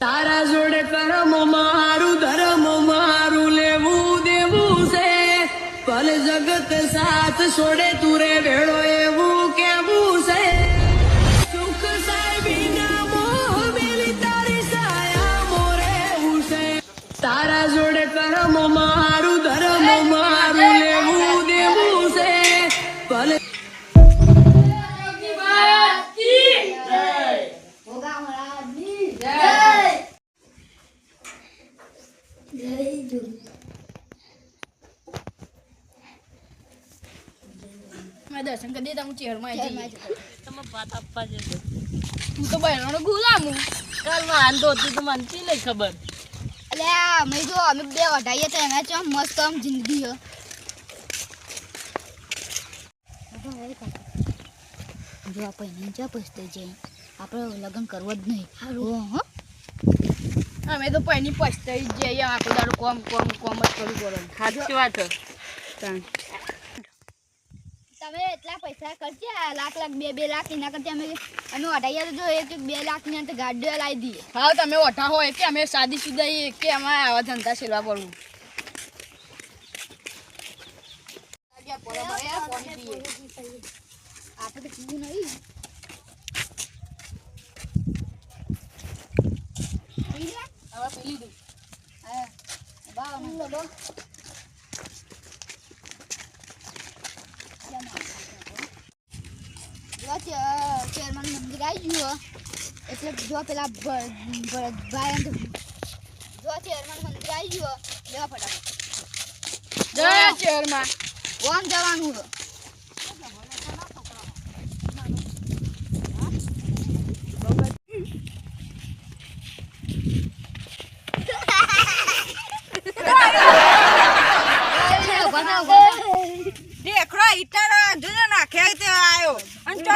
તારા જોડે કરમ મારું ધર્મ મારું લેવું દેવું છે. ભલે જગત સાથ છોડે તું રે ભેળો એવું દર્શન કરી દીધા હું ચેરમાં આવી જઈએ તમે વાત આપવા જજો. તું તો બહેરાનો ગુલામ. હું કાલમાં આંધો હતી તો મને ચી નહીં ખબર? એટલે અમે જો અમે બે અઢાઈએ તો એમાં ચો મસ્ત આમ જિંદગી હો. જો આપણે નીચે પસ્તે જઈએ. આપણે લગ્ન કરવો જ નહીં. સારું હો અમે તો પૈની પસ્તાઈ જઈએ આખો દાડો કોમ કોમ કોમ જ કરવું પડે સાચી વાત. તમે એટલા પૈસા ખર્ચે લાખ લાખ બે બે લાખ એના કરતા અમે અમે વઢાઈએ તો જો એક એક બે લાખની અંદર ગાડીઓ લાવી દઈએ. હા તમે ઓઠા હોય કે અમે સાદી સુધા કે અમારે આવા ધંધા સેવા પડવું આપણે પીવું નહીં હવે પી લીધું. હા. બા, અમે જો ચે- ચેરમાન મંદિર આવી ગયું એટલે જો પેલા ભરતભાઈ જો ચેરમાન મંદિર આવી ગયું. લેવા ફટાફટ. જય ચેરમાં કોણ જવાનું?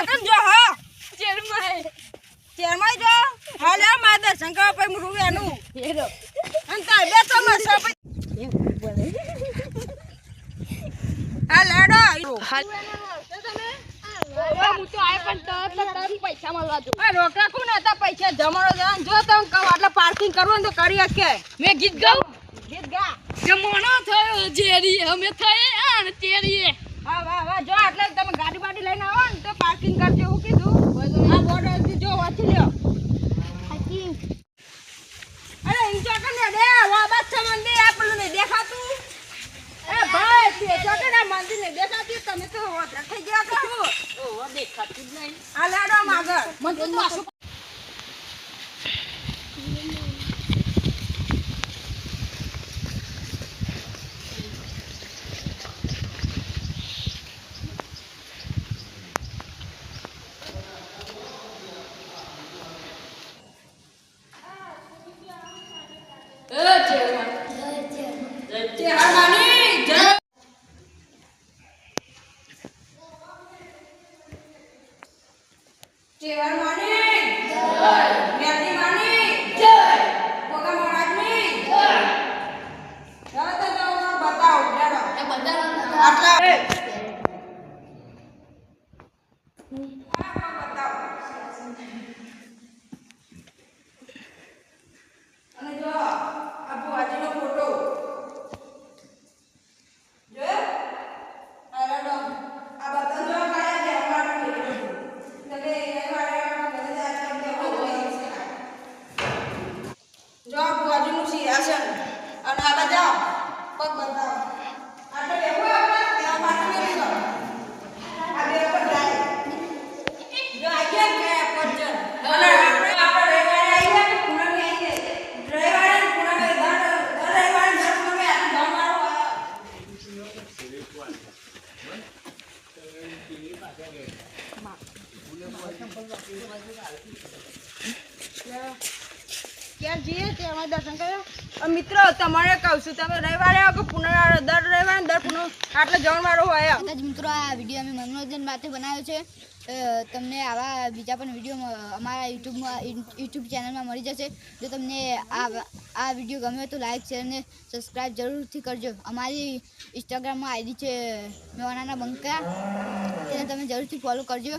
ચોકન જો હો ચેરમાં ચેરમાં જો હા લે માર દર્શન કરવા પછી હું રૂવેનું અને તાર બે તો મસો હા લેડો હું તો આય પણ તરત ને તરત પૈસા મળવા જો આ રોકડા કોણ હતા પૈસા જમાડો જવાનું જો તમે કહો એટલે પાર્કિંગ કરવું તો કરી શકે મેં ગીત ગાઉં? ગીત ગા. જમવાનો થયો જેરી અમે થઈ આ તેરી હા વાહ વાહ જો એટલે તમે ગાડી બાડી લઈને આવો ને તો પાર્કિંગ કરજો હું કીધું. આ બોર્ડર જો વાંચી લ્યો. અરે ઈ ચોકન ને દે વાબત છે મંદિર આ પેલું નહીં દેખાતું. એ ભાઈ તે ચોકન આ મંદિર નહીં દેખાતું તમે તો થઈ ગયા તો ઓહો દેખાતું જ નહીં. આ લાડો માગર ચેવર માને? જય જ્ઞાતિ માને? જય! કોકા મહારાજની જય! ચાલો તો તમને બતાવો ચાલો એ બધા આટલા જો આ બાજુનું સિંહાસન અને આ બધા પગ બતાવો આટલું લેવું આપણે, ત્યાં પાછું લઈ લો આ બે પર જાય. જો આઈએ કે પર્ચન અને આપણે આપણે રહેવા આઈએ કે પૂનમ ને આઈએ Yeah. કર્યા. મિત્રો, તમારે કહું છું, તમે રવિવારે આવો દર રવિવારે દર પુનઃ આટલો જણવાળો હોય કદાચ મિત્રો, આ વીડિયો અમે મનોરંજન માટે બનાવ્યો છે. તમને આવા બીજા પણ વીડિયો અમારા યુટ્યુબમાં યુટ્યુબ ચેનલમાં મળી જશે. જો તમને આ આ વીડિયો ગમ્યો તો લાઈક શેર અને સબસ્ક્રાઈબ જરૂરથી કરજો. અમારી ઇન્સ્ટાગ્રામમાં આઈડી છે મેવાનાના બંકા તેને તમે જરૂરથી ફોલો કરજો.